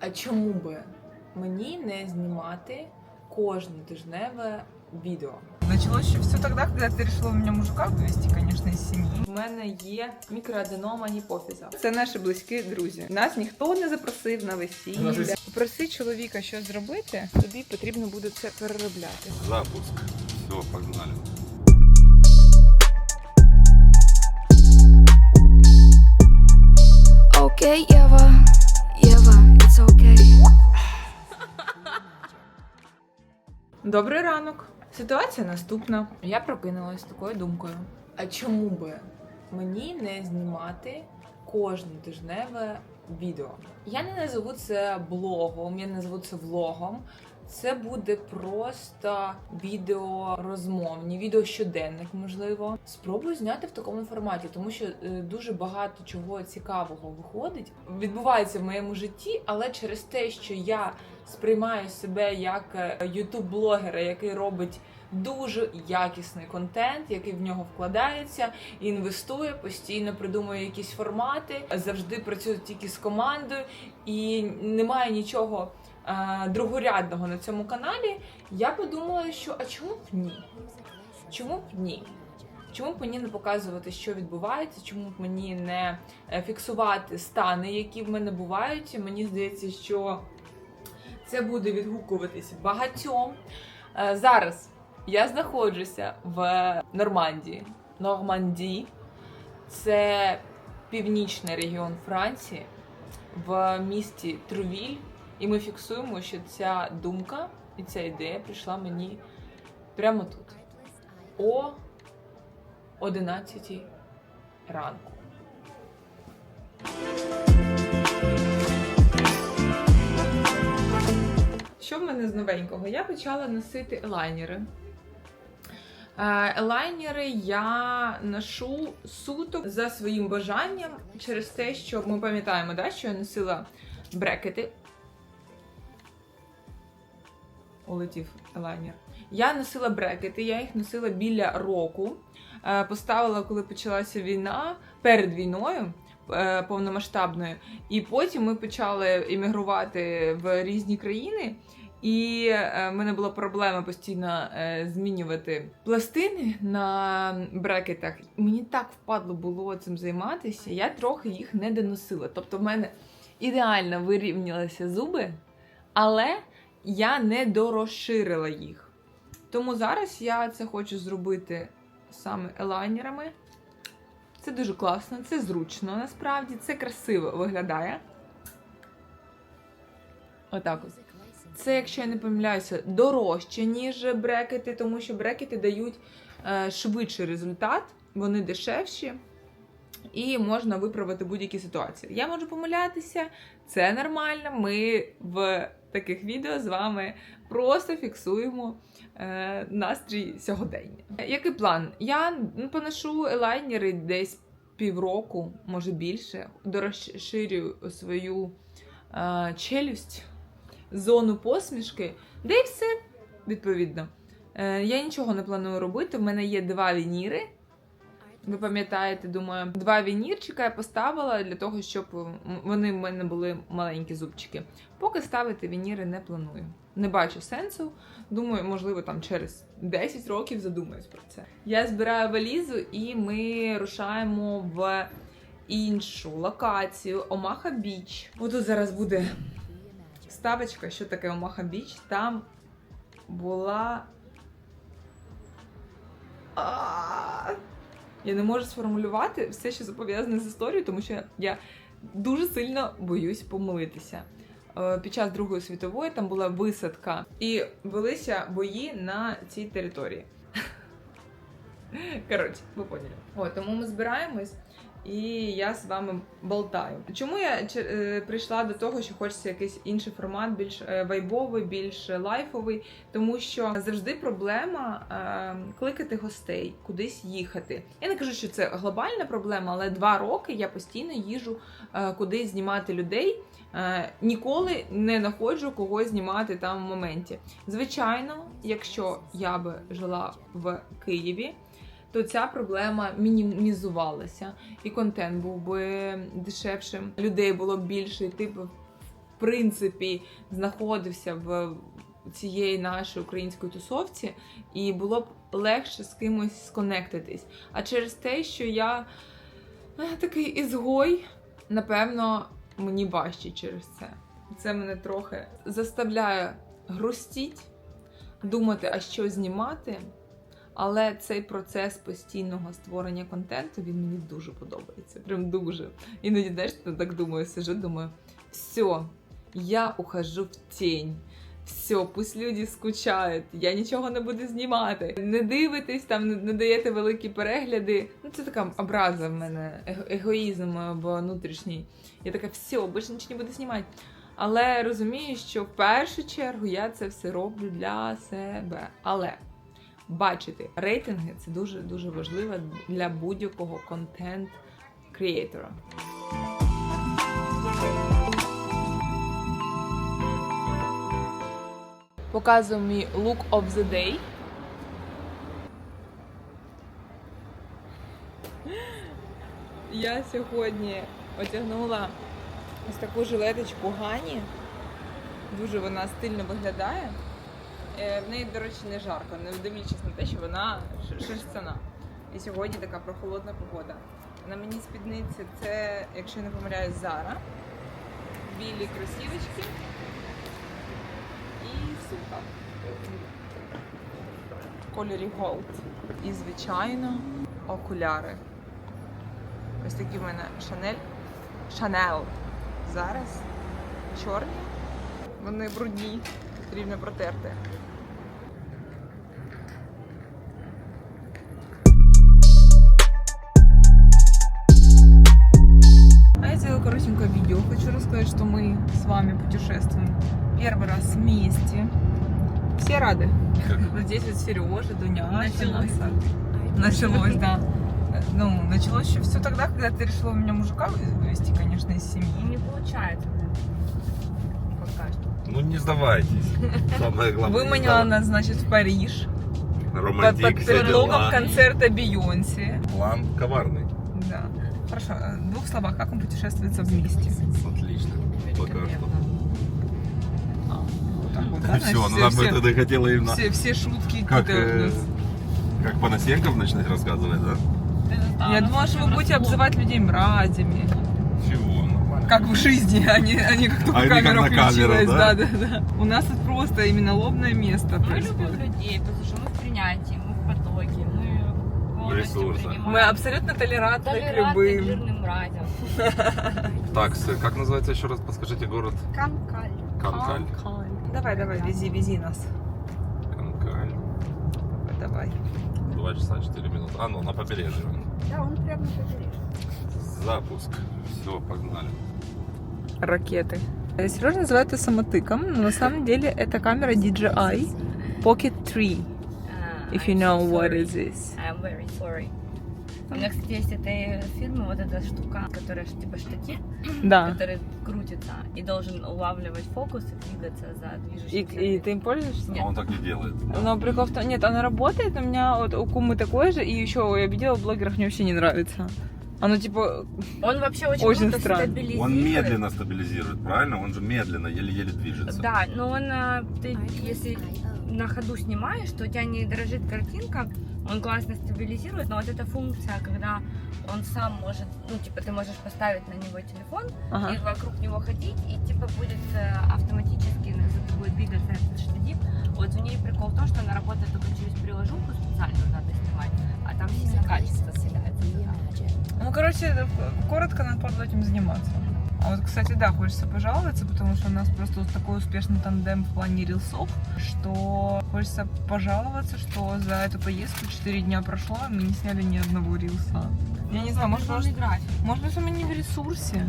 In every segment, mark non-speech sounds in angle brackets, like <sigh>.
А чому би мені не знімати кожне тижневе відео? Началось все тогда, когда ты решила у меня мужика вывести, конечно, из семьи. У мене є мікроаденома гіпофіза. Це наші близькі друзі. Нас ніхто не запросив на весілля. Проси чоловіка щось зробити, тобі потрібно буде це переробляти. Запуск. Все, погнали. Okay, Eva, Eva, okay. Добрий ранок. Ситуація наступна. Я прокинулась такою думкою. А чому би мені не знімати кожне тижневе відео? Я не назову це блогом, я не назову це влогом. Це буде просто відео розмовні, відео щоденник, можливо. Спробую зняти в такому форматі, тому що е, дуже багато чого цікавого виходить. Відбувається в моєму житті, але через те, що я сприймаю себе як ютуб-блогера, який робить дуже якісний контент, який в нього вкладається, інвестує, постійно придумує якісь формати, завжди працює тільки з командою, і немає нічого е, другорядного на цьому каналі. Я подумала, що а чому б ні? Чому б ні? Чому б мені не показувати, що відбувається? Чому б мені не е, фіксувати стани, які в мене бувають? Мені здається, що це буде відгукуватись багатьом. Е, Зараз я знаходжуся в Нормандії. Нормандії це північний регіон Франції в місті Трувіль. І ми фіксуємо, що ця думка і ця ідея прийшла мені прямо тут, о 11 ранку. Що в мене з новенького? Я почала носити елайнери. Е, Елайнери я ношу суто за своїм бажанням через те, що ми пам'ятаємо, да, що я носила брекети. Улетів елайнер. Я носила брекети, я їх носила біля року. Е, Поставила, коли почалася війна, перед війною е, повномасштабною. І потім ми почали іммігрувати в різні країни. І е, в мене була проблема постійно змінювати пластини на брекетах. Мені так впадло було цим займатися, я трохи їх не доносила. Тобто, в мене ідеально вирівнялися зуби, але я не дорозширила їх. Тому зараз я це хочу зробити саме елайнерами. Це дуже класно, це зручно насправді, це красиво виглядає. Отак ось. Це, якщо я не помиляюся, дорожче, ніж брекети, тому що брекети дають е, швидший результат, вони дешевші і можна виправити будь-які ситуації. Я можу помилятися, це нормально. Ми в таких відео з вами просто фіксуємо е, настрій сьогодення. Який план? Я ну, поношу елайнери десь півроку, може більше, дорозширюю свою е, челюсть зону посмішки, де і все відповідно. Е, я нічого не планую робити. В мене є два вініри. Ви пам'ятаєте, думаю, два вінірчика я поставила для того, щоб вони в мене були маленькі зубчики. Поки ставити вініри не планую. Не бачу сенсу. Думаю, можливо, там через 10 років задумаюсь про це. Я збираю валізу і ми рушаємо в іншу локацію Омаха Біч. Отут зараз буде ставочка, що таке Омаха Біч. Там була. Я не можу сформулювати все, що пов'язане з історією, тому що я дуже сильно боюсь помилитися. Е, Під час Другої світової там була висадка, і велися бої на цій території. <laughs> Коротше, ви поняли. О, тому ми збираємось, і я з вами болтаю. Чому я е, прийшла до того, що хочеться якийсь інший формат, більш е, вайбовий, більш лайфовий, тому що завжди проблема е, кликати гостей, кудись їхати. Я не кажу, що це глобальна проблема, але два роки я постійно їжу е, кудись знімати людей. Ніколи не знаходжу когось знімати там в моменті. Звичайно, якщо я би жила в Києві, то ця проблема мінімізувалася, і контент був би дешевшим, людей було б більше, і ти б принципі знаходився в цієї нашої української тусовці, і було б легше з кимось сконектитись. А через те, що я е, такий ізгой, напевно, мені важче через це. Це мене трохи заставляє грустіть, думати, а що знімати. Але цей процес постійного створення контенту він мені дуже подобається. Прям дуже. Іноді, я так думаю, сижу, думаю, все, я ухожу в тінь. Все, пусть люди скучають, я нічого не буду знімати. Не дивитесь, там не даєте великі перегляди. Ну, це така образа в мене, егоїзм або внутрішній. Я така, все, більше нічого не буду знімати. Але розумію, що в першу чергу я це все роблю для себе. Але бачити рейтинги це дуже дуже важливо для будь-якого контент креатора. Показую мій look of the day. Я сьогодні одягнула ось таку жилеточку Гані. Дуже вона стильно виглядає. Е, В неї, до речі, не жарко, не дивлячись на те, що вона шерстяна. І сьогодні така прохолодна погода. На мені спідниці це, якщо я не помиляюсь, Зара. Білі кросівочки і сумка. Кольорі Gold. І, звичайно, окуляри. Ось такі в мене Шанель. Шанел. Зараз чорні. Вони брудні, потрібно протерти. А я сделала коротенькое видео. Хочу рассказать, что мы с вами путешествуем первый раз вместе. Все рады? Вот здесь вот Сережа, Дуня, Началось. Началось, да. <laughs> Ну, началось еще все тогда, когда ты решила у меня мужика вывести, конечно, из семьи. Не получается. Ну не сдавайтесь. Самое главное. Выманила нас, значит, в Париж. Под, Романтик, под все предлогом дела. концерта Бейонсе. План коварный. Да. Хорошо, э, в двух словах, как вам путешествуется вместе? Отлично. Пока что. Вот так вот, да, Все, значит, ну нам все, хотела именно... все, все шутки Как, какие-то э, нас. как Панасенков начинать рассказывать, да? Я думала, что вы будете обзывать людей мразями. Как в жизни, а не, а не как только А не как камера на камеру, включилась. да? Да, да, да. У нас тут просто именно лобное место Мы происходит. любим людей, потому что мы в принятии, мы в потоке, мы принимаем. Мы абсолютно толерантны к толерантны к любым. жирным мразям. <laughs> Так, как называется еще раз, подскажите, город? Канкаль. Канкаль. Давай, давай, вези, вези нас. Канкаль. Давай. Два часа 4 минуты. А, ну на побережье. Да, он прямо на побережье. Запуск. Все, погнали. Ракеты. Сережа называет это самотыком, но на самом деле это камера DJI Pocket 3, А, if you know what is this. I'm very sorry. У меня, кстати, есть этой фирмы вот эта штука, которая типа штатив, Да. который крутится и должен улавливать фокус и двигаться за И, движущимся. и ты им пользуешься? А он так не делает. Но прикол в том, нет, она работает, у меня вот у Кумы такое же, и еще я видела в блогерах, мне вообще не нравится. Оно типа, Он вообще очень, Очень круто странно. стабилизирует. Он медленно стабилизирует, правильно? Он же медленно, еле-еле движется. Да, но он, а, ты, если на ходу снимаешь, то у тебя не дрожит картинка, он классно стабилизирует, но вот эта функция, когда он сам может, ну, типа, ты можешь поставить на него телефон ага. и вокруг него ходить, и, типа, будет э, автоматически за тобой двигаться этот штатив. Вот в ней прикол в том, что она работает только через приложуху специальную надо снимать, а там сильно качество теряется. Ну, короче, коротко надо пробовать этим заниматься. А вот, кстати, да, хочется пожаловаться, потому что у нас просто вот такой успешный тандем в плане рилсов, что хочется пожаловаться, что за эту поездку 4 дня прошло, и мы не сняли ни одного рилса. Я не знаю, может, может, может быть, мы не в ресурсе.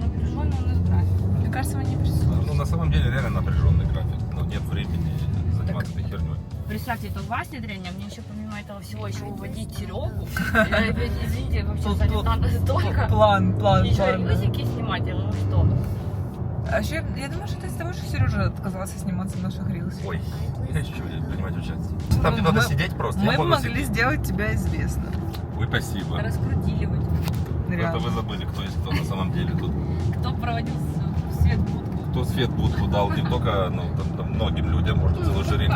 Напряженный у нас график. Мне кажется, мы не в ресурсе. Ну, на самом деле, реально напряженный график. Но нет времени заниматься этой херней. Представьте, это у вас внедрение, а мне еще этого всего еще выводить Серегу. <laughs> Я извините, вообще занята настолько. План, план, Еще план. снимать, я ну что. А еще, я думаю, что это из-за того, что Сережа отказался сниматься в наших рилсах. Ой, я чуть-чуть принимать участие. Там не надо сидеть просто. Мы я могу могли сидеть. сделать тебя известным. Ой, спасибо. Раскрутиливать. Это Реально. вы забыли, кто есть кто на самом деле тут. Кто проводил свет будку. Кто свет будку дал не только ну, там многим людям, может, целый жюри.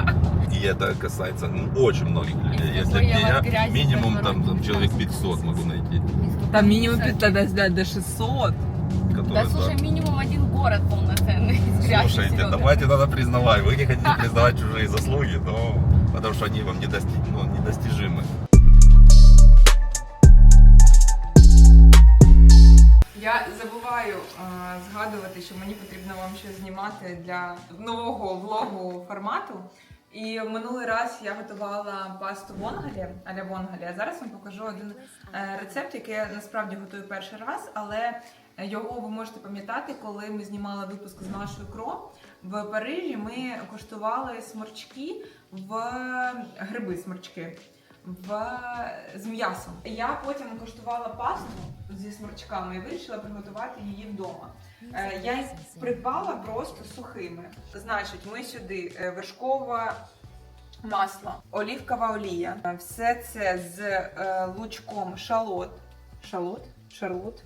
И это касается ну, очень многих людей. Если Если бы я минимум там, там человек 500 могу найти. Там мінімум 500, до 600. Которые, Да, слушай, минимум один город полноценный. Слушайте, давайте надо признавать. Вы не хотите <laughs> признавать чужие заслуги, но потому что они вам недости... ну, недостижимы. Я забуваю е, згадувати, що мені потрібно вам щось знімати для нового влогу формату. І минулий раз я готувала пасту вонгалі, аля вонгалі. А зараз вам покажу один е, рецепт, який я насправді готую перший раз, але його ви можете пам'ятати, коли ми знімали випуск з Машою Кро. В Парижі ми коштували сморчки в гриби сморчки в з м'ясом. Я потім коштувала пасту зі сморчками і вирішила приготувати її вдома. Е, Я їх придбала просто сухими. Значить, ми сюди е, вершкове масло, олівкова олія. Е, Все це з е, лучком шалот. Шалот? Шарлот?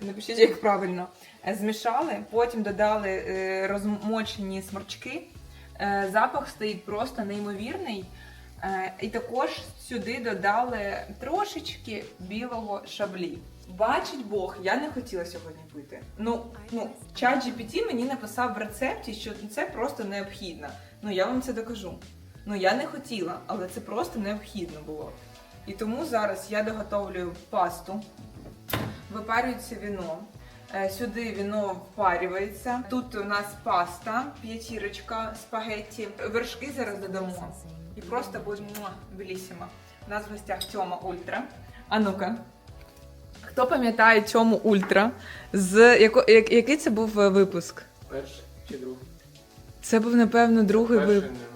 Напишіть, як правильно. Е, Змішали, потім додали е, розмочені сморчки. Е, Запах стоїть просто неймовірний. Е, І також сюди додали трошечки білого шаблі. Бачить Бог, я не хотіла сьогодні пити. Ну, ну, чат GPT мені написав в рецепті, що це просто необхідно. Ну, я вам це докажу. Ну, я не хотіла, але це просто необхідно було. І тому зараз я доготовлюю пасту, випарюється віно. Е, Сюди віно впарюється. Тут у нас паста, п'ятірочка, спагетті. Вершки зараз додамо. І просто буде муа, белісімо. У нас в гостях Тьома Ультра. А ну-ка. Хто пам'ятає Тьому Ультра? З яко... я- який це був е, випуск? Перший чи другий? Це був, напевно, другий Перший випуск. не.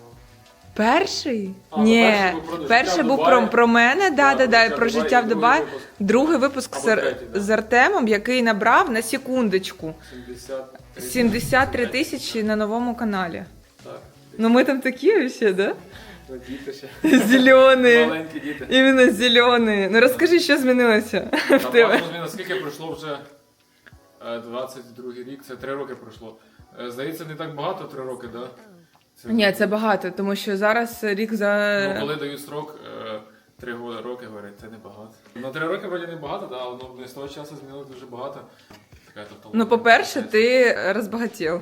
Перший? А, ну, Ні, перший був про перший був про, про мене, да, да, да, про життя в Дубаї. другий випуск. Другий випуск Або з, Ар- третій, да. з Артемом, який набрав на секундочку 73 73 тисячі на новому каналі. Так. Ну ми там такі ще, да? Ну, діти ще. Зелені. Маленькі діти. Іменно зелені. Ну розкажи, що змінилося в тебе. багато змін, Наскільки пройшло вже е, 22 рік, це 3 роки пройшло. Е, Здається, не так багато 3 роки, да? Це, Ні, це багато, тому що зараз рік за. Ну, коли дають срок, 3 роки, говорять, це небагато. На три роки вроді небагато, да, але ну, з того часу змінилось дуже багато. Така, тобто, Ну, по-перше, ти розбагатів.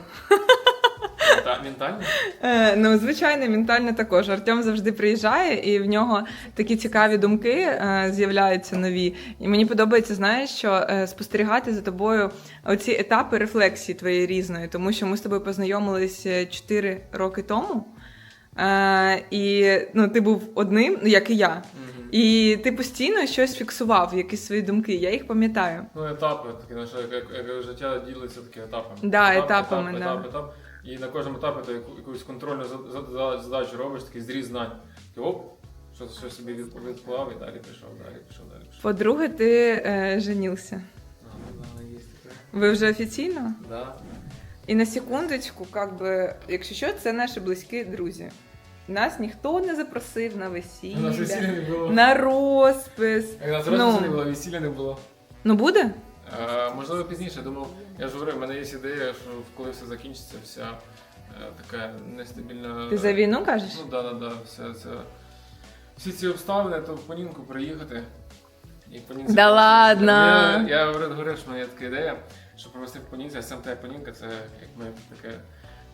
Мента- Ментально? Е, ну, звичайно, ментально також. Артем завжди приїжджає, і в нього такі цікаві думки е, з'являються нові. І мені подобається, знаєш, що е, спостерігати за тобою оці етапи рефлексії твоєї різної, тому що ми з тобою познайомились 4 роки тому. Е, і ну, ти був одним, ну, як і я. І ти постійно щось фіксував, якісь свої думки. Я їх пам'ятаю. Ну, етапи, таке наше життя ділиться таке етапами. Да, етап, етапами, етап, да. етап, етап. І на кожному етапі ти яку- якусь контрольну за- за- за- задачу робиш, такий зріз знань. Ти оп, що, що собі від- і далі пішов, далі пішов, далі пішов. По-друге, ти е, женився. Ну. Ви вже офіційно? Да. І на секундочку, как би, якщо що, це наші близькі друзі. Нас ніхто не запросив на У нас весілля, весілля не було. на розпис. У нас Ну. не було, весілля не було. Ну буде? Е, можливо, пізніше. Думав, я ж говорив, в мене є ідея, що коли все закінчиться, вся е, така нестабільна. Ти за війну кажеш? Ну да, да, да. Все це. Всі ці обставини, то в Понінку приїхати. І Понінці Да ладно? Я, я говорив, що в мене є така ідея, що провести в Понінці, а сам та Понінка це як ми таке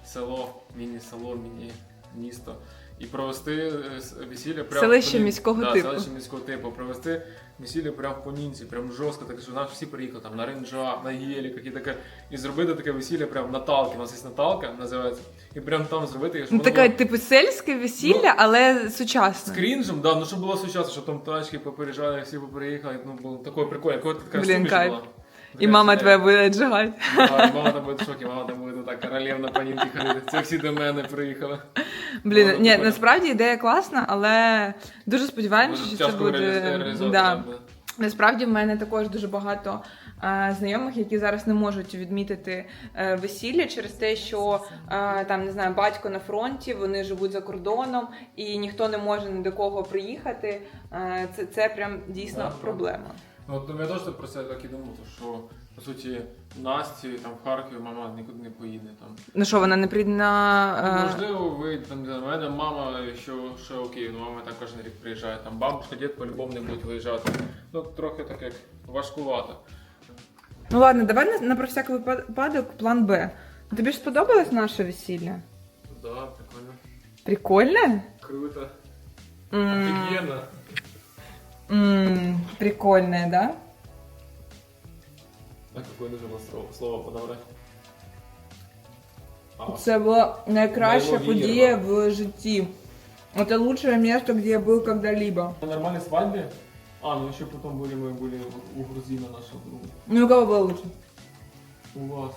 село, міні-село, міні-місто. І провести е, весілля прямо. Селище міського да, типу. Селище міського типу. Провести весілля прямо в Понінці, прям жорстко, так що наші всі приїхали там на ринджах, на геліках і таке. І зробити таке весілля прямо на талки. У нас є Наталка, називається. І прямо там зробити, щоб Ну таке, було типу, сельське весілля, але сучасне. з крінжем, да, ну щоб було сучасно, щоб там тачки попереджали, всі поприїхали, ну було такое прикольно, якого така Блін, суміш кайф. була. І мама твоя буде джигати. Мама там буде в шокі, мама там буде так королевна по німки ходити. Це всі до мене приїхали. Блін, ні, насправді ідея класна, але дуже сподіваємося, що це буде. Да. Насправді в мене також дуже багато е, знайомих, які зараз не можуть відмітити е, весілля через те, що е, там не знаю, батько на фронті, вони живуть за кордоном, і ніхто не може ні до кого приїхати. Е, це, це прям дійсно Да. Проблема. От ну, я теж про це так і думав, то що по суті Насті там в Харкові мама нікуди не поїде там. Ну що, вона не прийде на. е, Можливо, ви там для мене мама, що, що окей, ну мама так кожен рік приїжджає. Там бабушка, дід по-любому не будуть виїжджати. Ну трохи так як важкувато. Ну ладно, давай на, на про всяк випадок план Б. Тобі ж сподобалось наше весілля? Да, прикольно. Прикольне? Круто. М, Офігенно. м, Прикольне, да? А какое нужно было слово, слово подобрать? А, Це була найкраща Неймовірно. подія в житті. Это лучшее место, где я был когда-либо. на нормальной свадьбе? А, ну еще потом были мы были у грузина нашего друга. Ну, у кого было лучше? У вас.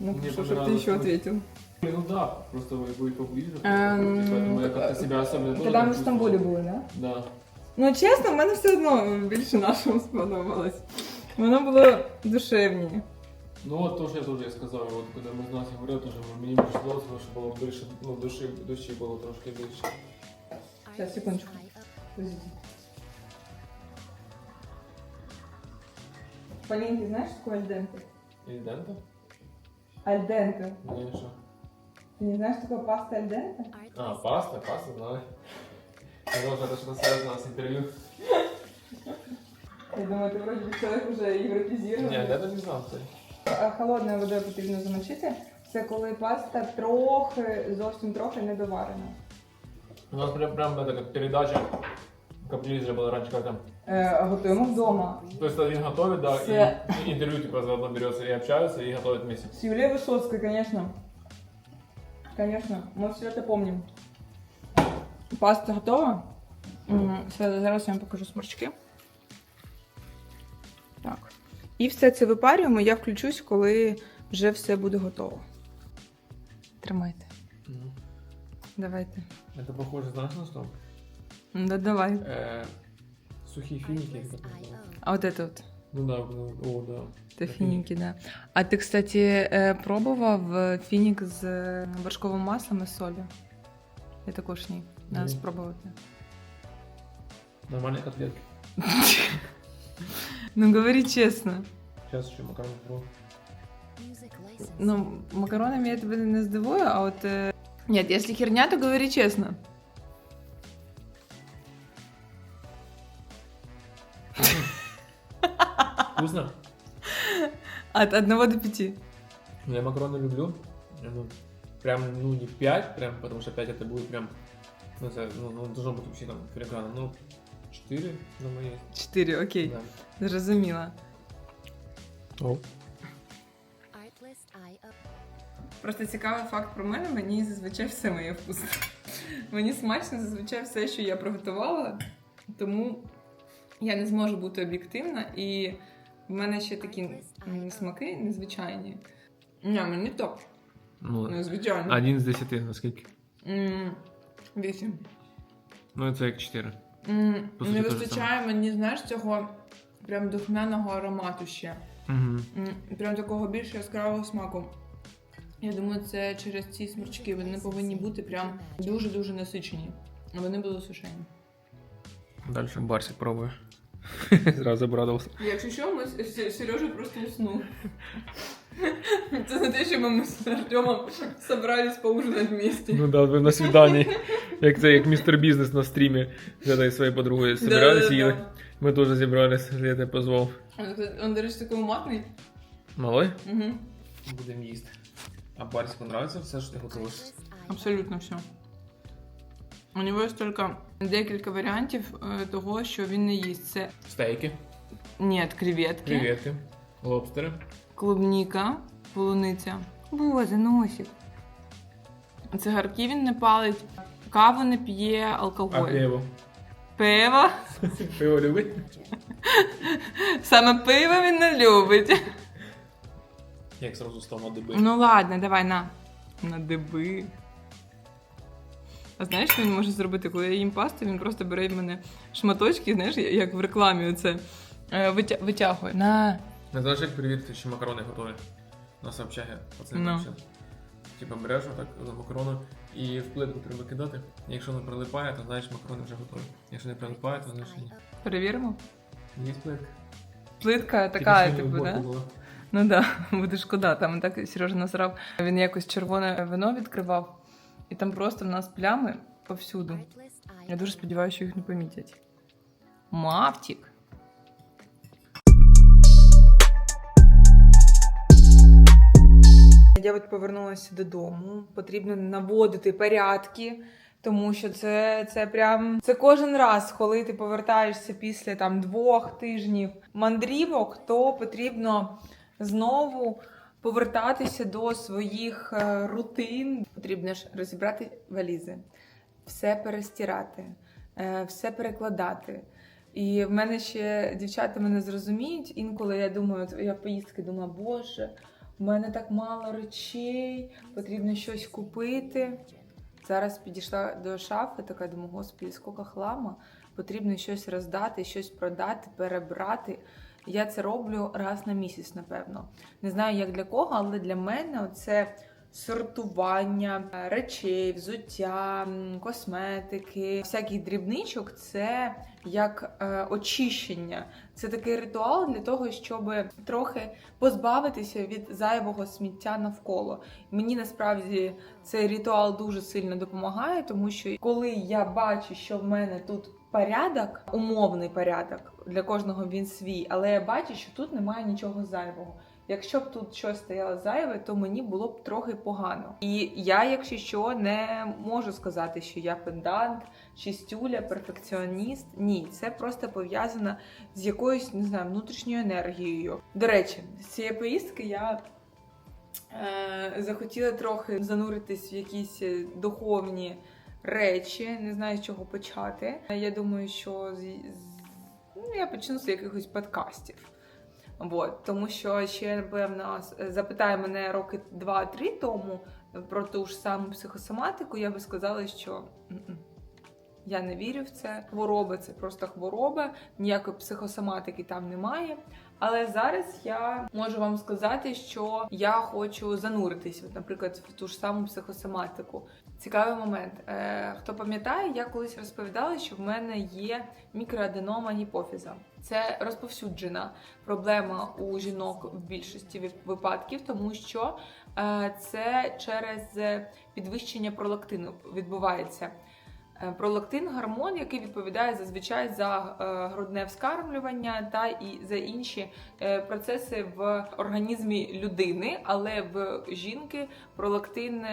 Ну, Мне что, чтобы ты понравилось. еще ответил. Блин, Ну да, просто вы были поближе. Эм, поэтому я как-то себя особенно тоже Когда мы не в Стамбуле чувствовал. були, да? Да. Ну, чесно, в мене все одно більше нашому сподобалось. Воно було душевніше. Ну вот тоже я тоже и сказал, вот когда мы с Настей говорили, тоже мені більше здалося, що було більше, ну душі, душі було трошки більше. Сейчас, секундочку. Подождите. Полин, ты знаешь, что такое альденте? І Дента? Альденте. Ні, що? Ты не знаешь, что такое паста альденте? А, паста, паста, знаю. Я думал, что это что-то связано с интервью. Я думаю, ти вроде бы человек уже європізований. Ні, я не знав це. А Холодною водою потрібно замочити. Це коли паста трохи, зовсім трохи недоварена. У нас прям, прям это как передача, как в телевизоре было раньше, как там. Е, готуємо вдома. То есть один готовит, да, Все. и интервью типа заодно берется и общаются, и готовят вместе. С Юлией Высоцкой, конечно. Конечно, мы все это помним. Паста готова. М, все, Зараз я вам покажу сморчки. Так. І все це випарюємо, я включусь, коли вже все буде готово. Тримайте. Давайте. Это похоже, знаешь, на что? Да, давай. Э, сухие финики. или как это называется? А вот это вот. Ну да, ну, о, да. Це фініки, да. А ти, кстати, е, пробував е, фінік з е, вершковим маслом і солью? Я також ні. Треба Ні. спробувати. Нормальные котлетки. <laughs> Ну, говори чесно. Сейчас еще макарон попробую. Ну, макаронами я тебе не здивую, а от. Е... Ні, якщо херня, то говори чесно. Вкусно? <laughs> От 1 до 5. Ну, я макароны люблю. Ну, прям, ну, не 5, прям, потому что 5 это будет прям, ну, это, ну, ну, должно быть вообще там филиграна. Ну, 4 на моей. 4, окей. Да. Зрозуміла. О. Просто цікавий факт про мене, мені зазвичай все моє вкусне. Мені смачно зазвичай все, що я приготувала, тому я не зможу бути об'єктивна, і в мене ще такі м, смаки незвичайні. Ні, мені топ. Ну, Незвичайно. 1 з 10, наскільки? М, Вісім. Ну, це як 4. М, По суті, Не вистачає мені, знаєш, цього прям духмяного аромату ще. Угу. М, Прям такого більш яскравого смаку. Я думаю, це через ці сморчки. Вони повинні бути прям дуже-дуже насичені. А вони були сушені. Дальше Барсик пробує. <laughs> Зразу обрадувався. Якщо що, ми Сережа просто уснув. Це не те, що ми з Артемом собрались поужинати вместе. Ну да, ви на свиданні. <laughs> Як це, як містер бізнес на стрімі. Я з своєю подругою собирались, їли. Ми теж зібрались, я тебе позвав. Він, до речі, такий матний. Малой? Угу. Будемо їсти. А Барсику нравится все, що ти готуєш? Абсолютно все. У нього є тільки декілька варіантів е, того, що він не їсть. Це Стейки, ні, креветки, креветки, лобстери. клубніка, полуниця. Боже, носик. Цигарки він не палить, каву не п'є, А алкоголь. пиво? Пиво. <laughs> Пиво любить? Саме пиво він не любить. Як сразу став на диби. Ну ладно, давай на. На диби. А знаєш, що він може зробити, коли я їм пасту, він просто бере в мене шматочки, знаєш, як в рекламі оце. е, витя- Витягує. На. Не знаєш, як перевірити, чи макарони готові? Общагі. Оце Ну. вообще. Типа береш отак за макарони і в плитку треба кидати. Якщо не прилипає, то знаєш, макарони вже готові. Якщо не прилипає, то знаєш ні. Перевіримо. Є плитка. Плитка така, типу, да? Ну да, <laughs> буде шкода. Там так Сережа насрав. Він якось червоне вино відкривав, і там просто в нас плями повсюду. Я дуже сподіваюся, що їх не помітять. Мавтік. Я от повернулася додому. Потрібно наводити порядки, тому що це, це прям це кожен раз, коли ти повертаєшся після там двох тижнів мандрівок, то потрібно знову повертатися до своїх е, рутин. Потрібно ж розібрати валізи, все перестирати, е, все перекладати. І в мене ще дівчата мене зрозуміють. Інколи я думаю, я поїздки думаю, боже, в мене так мало речей, потрібно щось купити. Зараз підійшла до шафи, така думаю, господи, скільки хлама, потрібно щось роздати, щось продати, перебрати. Я це роблю раз на місяць, напевно. Не знаю, як для кого, але для мене це сортування е, речей, взуття, косметики, всяких дрібничок це як е, очищення. Це такий ритуал для того, щоб трохи позбавитися від зайвого сміття навколо. Мені насправді цей ритуал дуже сильно допомагає, тому що коли я бачу, що в мене тут порядок, умовний порядок, для кожного він свій, але я бачу, що тут немає нічого зайвого. Якщо б тут щось стояло зайве, то мені було б трохи погано. І я, якщо що, не можу сказати, що я пендант, чистюля, перфекціоніст. Ні, це просто пов'язано з якоюсь не знаю внутрішньою енергією. До речі, з цієї поїздки я е, захотіла трохи зануритись в якісь духовні речі. Не знаю, з чого почати. Я думаю, що з- ну, я почну з якихось подкастів. Вот, тому що ще, напевно, с- запитає мене роки 2-3 тому про ту ж саму психосоматику, я би сказала, що я не вірю в це. Хвороба це просто хвороба, ніякої психосоматики там немає. Але зараз я можу вам сказати, що я хочу зануритись, от, наприклад, в ту ж саму психосоматику. Цікавий момент. Е, хто пам'ятає, я колись розповідала, що в мене є мікроаденома гіпофіза. Це розповсюджена проблема у жінок в більшості вип- випадків, тому що е, це через е, підвищення пролактину відбувається. Е, Пролактин гормон, який відповідає зазвичай за е, грудне вскармлювання та і за інші е, процеси в організмі людини, але в жінки пролактин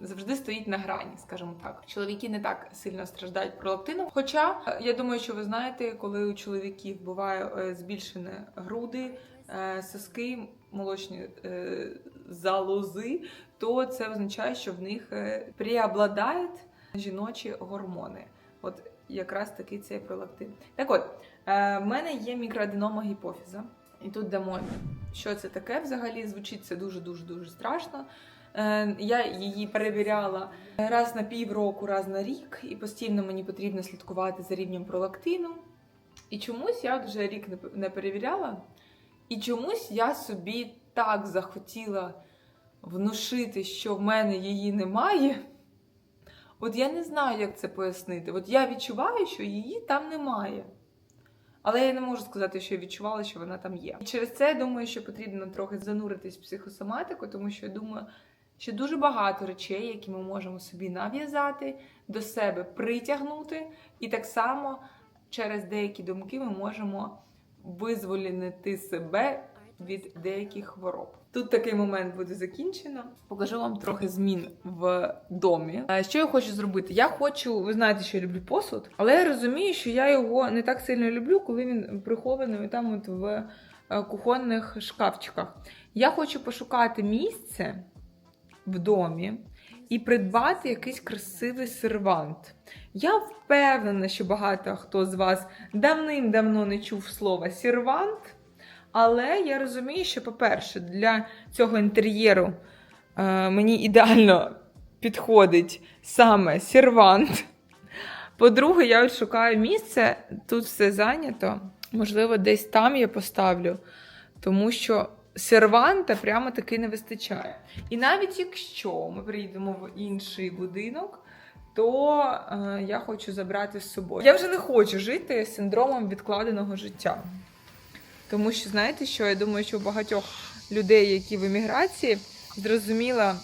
завжди стоїть на грані, скажімо так. Чоловіки не так сильно страждають пролактином. Хоча я думаю, що ви знаєте, коли у чоловіків буває збільшені груди, соски, молочні залози, то це означає, що в них преобладають жіночі гормони. От якраз такий цей пролактин. Так от, е, в мене є мікроаденома гіпофіза. І тут дамо, що це таке взагалі. Звучить це дуже-дуже дуже страшно. Е, Я її перевіряла раз на півроку, раз на рік, і постійно мені потрібно слідкувати за рівнем пролактину. І чомусь я вже рік не перевіряла, і чомусь я собі так захотіла внушити, що в мене її немає. От я не знаю, як це пояснити. От я відчуваю, що її там немає. Але я не можу сказати, що я відчувала, що вона там є. І через це я думаю, що потрібно трохи зануритись в психосоматику, тому що я думаю, що дуже багато речей, які ми можемо собі нав'язати, до себе притягнути, і так само через деякі думки ми можемо визволінити себе від деяких хвороб. Тут такий момент буде закінчено. Покажу вам трохи змін в домі. Що я хочу зробити? Я хочу, ви знаєте, що я люблю посуд, але я розумію, що я його не так сильно люблю, коли він прихований там от в е, кухонних шкафчиках. Я хочу пошукати місце в домі і придбати якийсь красивий сервант. Я впевнена, що багато хто з вас давним-давно не чув слова сервант. Але я розумію, що, по-перше, для цього інтер'єру е, мені ідеально підходить саме сервант. По-друге, я от шукаю місце, тут все зайнято. Можливо, десь там я поставлю, тому що серванта прямо таки не вистачає. І навіть якщо ми приїдемо в інший будинок, то е, я хочу забрати з собою. Я вже не хочу жити з синдромом відкладеного життя. Тому що, знаєте що, я думаю, що у багатьох людей, які в еміграції, зрозуміла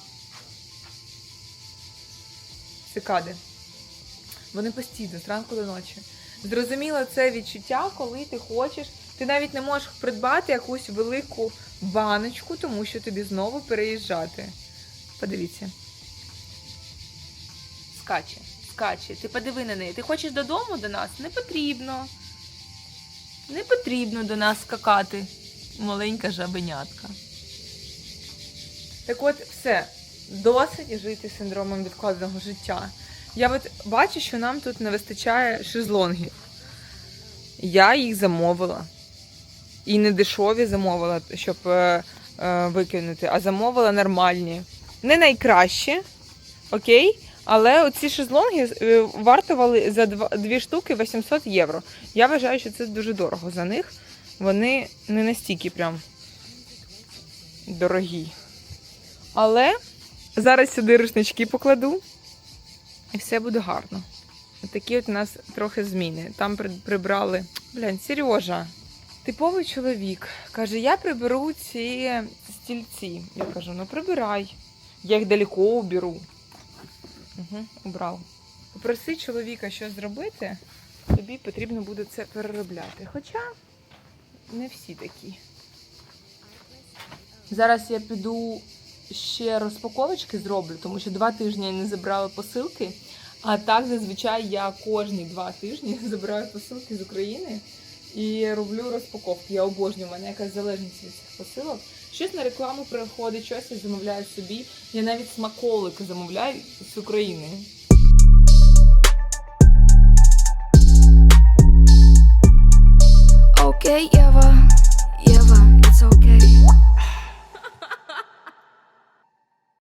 цикади. Вони постійно, зранку до ночі. Зрозуміло це відчуття, коли ти хочеш. Ти навіть не можеш придбати якусь велику баночку, тому що тобі знову переїжджати. Подивіться. Скаче, скаче. Ти подиви на неї. Ти хочеш додому до нас? Не потрібно. Не потрібно до нас скакати. Маленька жабенятка. Так от, все. Досить жити синдромом відкладеного життя. Я от бачу, що нам тут не вистачає шезлонгів. Я їх замовила. І не дешеві замовила, щоб е, е, викинути, а замовила нормальні. Не найкращі, окей? Але оці шезлонги е, вартували за дві штуки 800 євро. Я вважаю, що це дуже дорого за них. Вони не настільки прям дорогі. Але зараз сюди рушнички покладу, і все буде гарно. Такі от у нас трохи зміни. Там прибрали. Блін, Сережа, типовий чоловік. Каже, я приберу ці стільці. Я кажу, ну прибирай. Я їх далеко уберу. Угу, убрав. Попроси чоловіка щось зробити, тобі потрібно буде це переробляти. Хоча не всі такі. Зараз я піду ще розпаковочки зроблю, тому що два тижні я не забрала посилки. А так зазвичай я кожні два тижні <laughs> забираю посилки з України і роблю розпаковки. Я обожнюю, у мене якась залежність від цих посилок. Щось на рекламу приходить, щось я замовляю собі. Я навіть смаколики замовляю з України. Okay, Єва, Єва, it's okay.